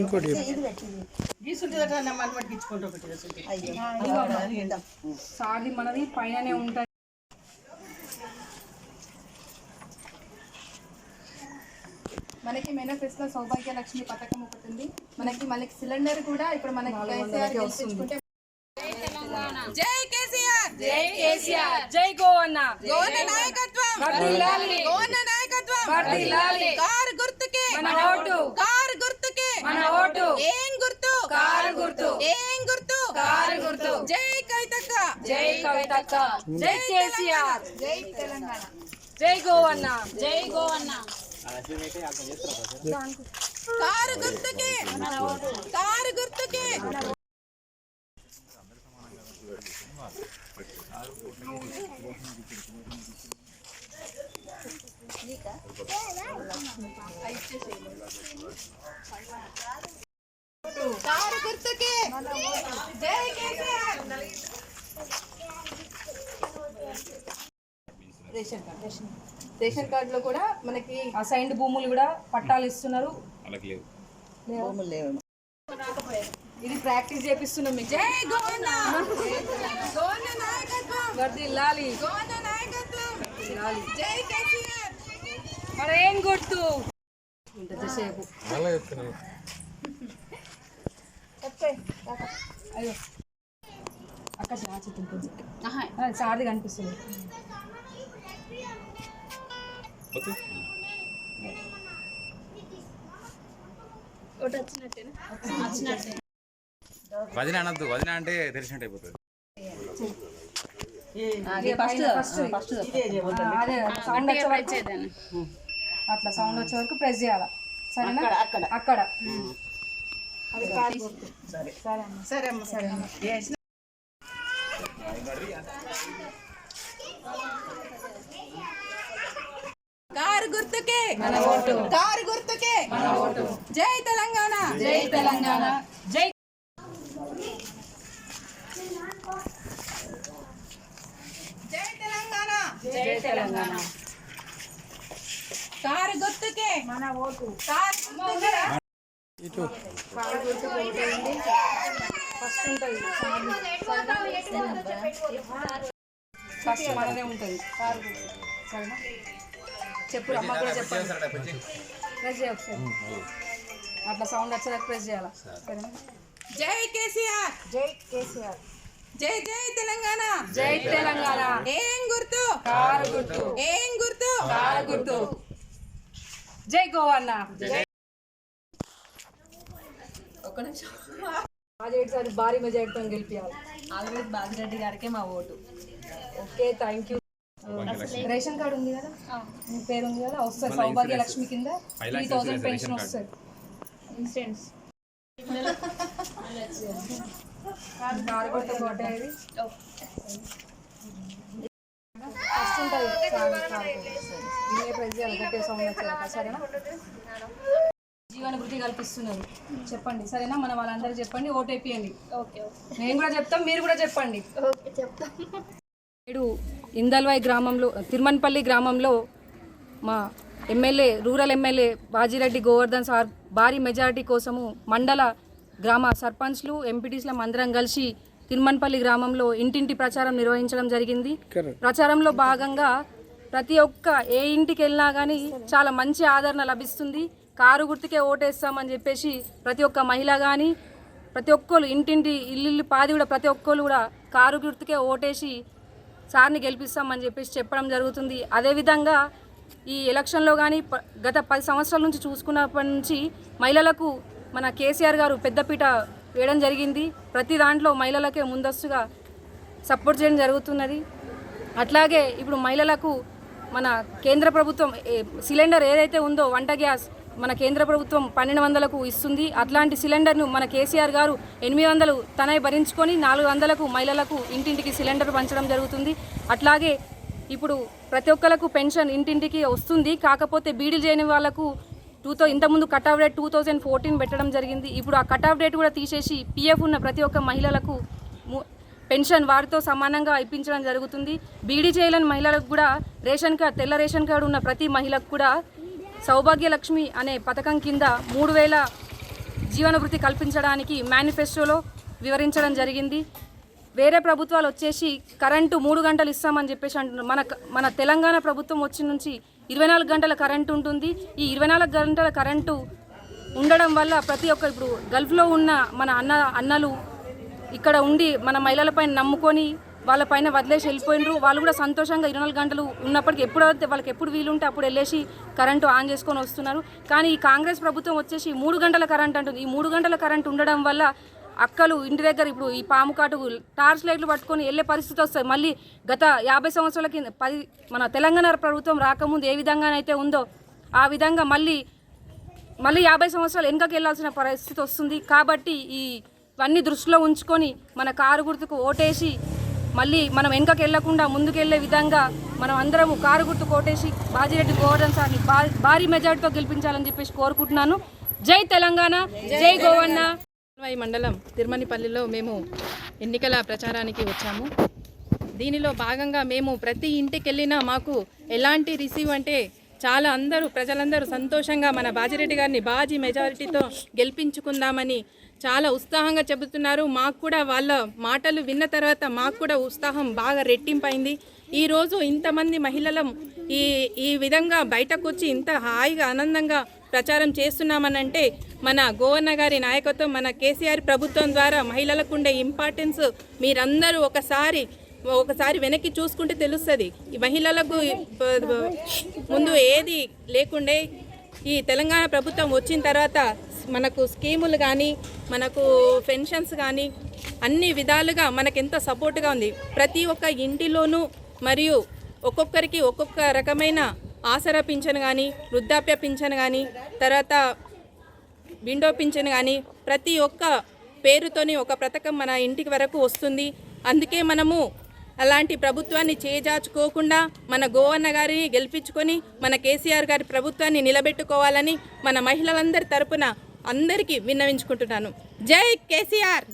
ఇంకోటి సాది మనది పైననే ఉంటుంది. మనకి మేనిఫెస్టో సౌభాగ్య లక్ష్మి పథకం ఒకటి ఉంది. మనకి మనకి సిలిండర్ కూడా ఇప్పుడు మనకి కేసీఆర్ గెలిపించుకుంటే జై కేసీఆర్. జై కేసీఆర్. జై గోవన్న. గోన నాయకత్వం. కారు గుర్తుకే మన ఓటు. కారు గుర్తుకే. మన ఓటు. ఏం గుర్తు? కారు గుర్తు. ఏం గుర్తు? కారు గుర్తు. జై కవితక్క. జై కవితక్క. జై కేసీఆర్. జై తెలంగాణ. జై గోవన్న. జై గోవన్న. కారు గుర్తుకే. కారు గుర్తుకే. కారు గుర్తుకే. జై కేసీఆర్ రేషన్ కార్డు. రేషన్ కార్డులో కూడా మనకి అసైన్డ్ భూములు కూడా పట్టాలు ఇస్తున్నారు. లేవు. ఇది ప్రాక్టీస్ చేపిస్తున్నాం మీకు జై గోన గోన నాయకత్వం వర్దిల్లాలి గోన నాయకత్వం జై కేసీఆర్. మరి ఏం గుర్తు చెప్తున్నాను. అయ్యో. అక్క చాచి కొంచెం. సార్ది కనిపిస్తుంది. వదిన అనద్దు. వదిన అంటే తెలిసినట్టు అయిపోతుంది. అట్లా సౌండ్ వచ్చే వరకు ప్రెస్ చేయాలి. సరేనా? అక్కడ అక్కడ. అది కాదు. గుర్తు. సరే అమ్మ. సరే అమ్మ సరే అమ్మ. కారు గుర్తుకే. కారు గుర్తుకే. జై తెలంగాణ. జై తెలంగాణ. జై జై తెలంగాణ. జై తెలంగాణ. కారు గుర్తుకే. మన ఓటు. కారు గుర్తుకే. ఇటు. ఫస్ట్ ఉంటుంది ఫస్ట్ మనదే ఉంటుంది. కారు సరేనా? చెప్పు అమ్మ కూడా చెప్పండి. ప్రెస్ చేయ ఒకసారి. అట్లా సౌండ్ వచ్చేదాకా ప్రెస్ చేయాలా? సరేనా? జై కేసీఆర్. జై కేసీఆర్. జై జై తెలంగాణ. జై తెలంగాణ. ఏం గుర్తు? కారు గుర్తు. ఏం గుర్తు? కారు గుర్తు. జై గోవన్న ప్రాజెక్ట్ సార్ భారీ మెజార్టీతో గెలిపించాలి ఆల్వేస్ బాజిరెడ్డి గారికే మా vote. Okay thank you. Ration card ఉంది కదా? మీ పేరు ఉంది కదా? వస్తుంది సౌభాగ్య లక్ష్మి కింద త్రీ థౌసండ్ పెన్షన్ వస్తుంది కోట ఇది. ఫస్ట్ ఉంటుంది ప్రైజ్ వచ్చేదాకా సరేనా? జీవన వృద్ధి కల్పిస్తున్నారు. చెప్పండి. సరేనా? మన వాళ్ళందరూ చెప్పండి. ఓటేపియండి ఓకే మేము కూడా చెప్తాం మీరు కూడా చెప్పండి. నేడు ఇందల్వాయి గ్రామంలో తిరుమన్పల్లి గ్రామంలో మా MLA rural MLA Bajireddy Govardhan sir భారీ మెజారిటీ కోసము మండల గ్రామ సర్పంచ్లు ఎంపీటీస్లం అందరం కలిసి తిరుమన్పల్లి గ్రామంలో ఇంటింటి ప్రచారం నిర్వహించడం జరిగింది. ప్రచారంలో భాగంగా ప్రతి ఒక్క ఏ ఇంటికి వెళ్ళినా కానీ చాలా మంచి ఆదరణ లభిస్తుంది. కారు గుర్తుకే ఓటేస్తామని చెప్పేసి ప్రతి ఒక్క మహిళ కానీ ప్రతి ఒక్కరు ఇంటింటి ఇల్లు పాది కూడా ప్రతి ఒక్కరు కూడా కారు గుర్తుకే ఓటేసి సార్ని గెలిపిస్తామని చెప్పేసి చెప్పడం జరుగుతుంది. అదేవిధంగా ఈ ఎలక్షన్లో కానీ గత పది సంవత్సరాల నుంచి చూసుకున్నప్పటి నుంచి మహిళలకు మన కేసీఆర్ గారు పెద్దపీట వేయడం జరిగింది. ప్రతి దాంట్లో మహిళలకే ముందస్తుగా సపోర్ట్ చేయడం జరుగుతున్నది. అట్లాగే ఇప్పుడు మహిళలకు మన కేంద్ర ప్రభుత్వం ఏ- సిలిండర్ ఏదైతే ఉందో వంట గ్యాస్ మన కేంద్ర ప్రభుత్వం పన్నెండు వందలకు ఇస్తుంది. అట్లాంటి సిలిండర్ను మన కేసీఆర్ గారు ఎనిమిది వందలు తనే భరించుకొని నాలుగు వందలకు మహిళలకు ఇంటింటికి సిలిండర్ పంచడం జరుగుతుంది. అట్లాగే ఇప్పుడు ప్రతి ఒక్కలకు పెన్షన్ ఇంటింటికి వస్తుంది. కాకపోతే బీడీలు చేయని వాళ్ళకు టూ థౌ ఇంతకుముందు cut off date two thousand fourteen పెట్టడం జరిగింది. ఇప్పుడు ఆ కట్ ఆఫ్ డేట్ కూడా తీసేసి పిఎఫ్ ఉన్న ప్రతి ఒక్క మహిళలకు పెన్షన్ వారితో సమానంగా ఇప్పించడం జరుగుతుంది. బీడీ చేయలేని మహిళలకు కూడా రేషన్ కార్డ్ తెల్ల రేషన్ కార్డు ఉన్న ప్రతి మహిళకు కూడా సౌభాగ్యలక్ష్మి అనే పథకం కింద మూడు వేల జీవన కల్పించడానికి మేనిఫెస్టోలో వివరించడం జరిగింది. వేరే ప్రభుత్వాలు వచ్చేసి కరెంటు మూడు గంటలు ఇస్తామని చెప్పేసి అంటున్నారు మన మన తెలంగాణ ప్రభుత్వం వచ్చి నుంచి ఇరవై నాలుగు గంటల కరెంటు ఉంటుంది. ఈ ఇరవై నాలుగు గంటల కరెంటు ఉండడం వల్ల ప్రతి ఒక్క ఇప్పుడు గల్ఫ్లో ఉన్న మన అన్న అన్నలు ఇక్కడ ఉండి మన మహిళలపై నమ్ముకొని వాళ్ళ పైన వదిలేసి వెళ్ళిపోయినరు. వాళ్ళు కూడా సంతోషంగా ఇరవై నాలుగు గంటలు ఉన్నప్పటికీ ఎప్పుడైతే వాళ్ళకి ఎప్పుడు వీలుంటే అప్పుడు వెళ్ళేసి కరెంటు ఆన్ చేసుకొని వస్తున్నారు. కానీ ఈ కాంగ్రెస్ ప్రభుత్వం వచ్చేసి మూడు గంటల కరెంట్ అంటుంది. ఈ మూడు గంటల కరెంట్ ఉండడం వల్ల అక్కలు ఇంటి దగ్గర ఇప్పుడు ఈ పాము కాటుకు టార్చ్ లైట్లు పట్టుకొని వెళ్ళే పరిస్థితి వస్తుంది. మళ్ళీ గత యాభై సంవత్సరాల కింద పది మన తెలంగాణ ప్రభుత్వం రాకముందు ఏ విధంగానైతే ఉందో ఆ విధంగా మళ్ళీ మళ్ళీ యాభై సంవత్సరాలు వెనుకకి వెళ్ళాల్సిన పరిస్థితి వస్తుంది. కాబట్టి ఈ ఇవన్నీ దృష్టిలో ఉంచుకొని మన కారు గుర్తుకు ఓటేసి మళ్ళీ మనం వెనుకకి వెళ్ళకుండా ముందుకెళ్ళే విధంగా మనం అందరము కారు గుర్తు కోటేసి బాజిరెడ్డి గోవర్ధన్ సార్ని భారీ మెజార్టీతో గెలిపించాలని చెప్పేసి కోరుకుంటున్నాను. జై తెలంగాణ జై గోవన్న వై మండలం తిరుమనిపల్లిలో మేము ఎన్నికల ప్రచారానికి వచ్చాము. దీనిలో భాగంగా మేము ప్రతి ఇంటికి వెళ్ళినా మాకు ఎలాంటి రిసీవ్ అంటే చాలా అందరూ ప్రజలందరూ సంతోషంగా మన బాజిరెడ్డి గారిని బాజీ మెజారిటీతో గెలిపించుకుందామని చాలా ఉత్సాహంగా చెబుతున్నారు. మాకు కూడా వాళ్ళ మాటలు విన్న తర్వాత మాకు కూడా ఉత్సాహం బాగా రెట్టింపైంది. ఈరోజు ఇంతమంది మహిళలం ఈ ఈ విధంగా బయటకు వచ్చి ఇంత హాయిగా ఆనందంగా ప్రచారం చేస్తున్నామనంటే మన గోవర్న గారి నాయకత్వం మన కేసీఆర్ ప్రభుత్వం ద్వారా మహిళలకు ఉండే ఇంపార్టెన్స్ మీరందరూ ఒకసారి ఒకసారి వెనక్కి చూసుకుంటే తెలుస్తుంది. ఈ మహిళలకు ముందు ఏది లేకుండే ఈ తెలంగాణ ప్రభుత్వం వచ్చిన తర్వాత మనకు స్కీములు కానీ మనకు పెన్షన్స్ కానీ అన్ని విధాలుగా మనకెంత సపోర్ట్గా ఉంది. ప్రతి ఒక్క ఇంటిలోనూ మరియు ఒక్కొక్కరికి ఒక్కొక్క రకమైన ఆసరా పింఛన్ కానీ వృద్ధాప్య పింఛన్ కానీ తర్వాత విండో పింఛన్ కానీ ప్రతి ఒక్క పేరుతోని ఒక పథకం మన ఇంటికి వరకు వస్తుంది. అందుకే మనము అలాంటి ప్రభుత్వాన్ని చేజాచుకోకుండా మన గోవన్న గారిని గెలిపించుకొని మన కేసీఆర్ గారి ప్రభుత్వాన్ని నిలబెట్టుకోవాలని మన మహిళలందరి తరపున అందరికీ విన్నవించుకుంటున్నాను. జై కేసీఆర్!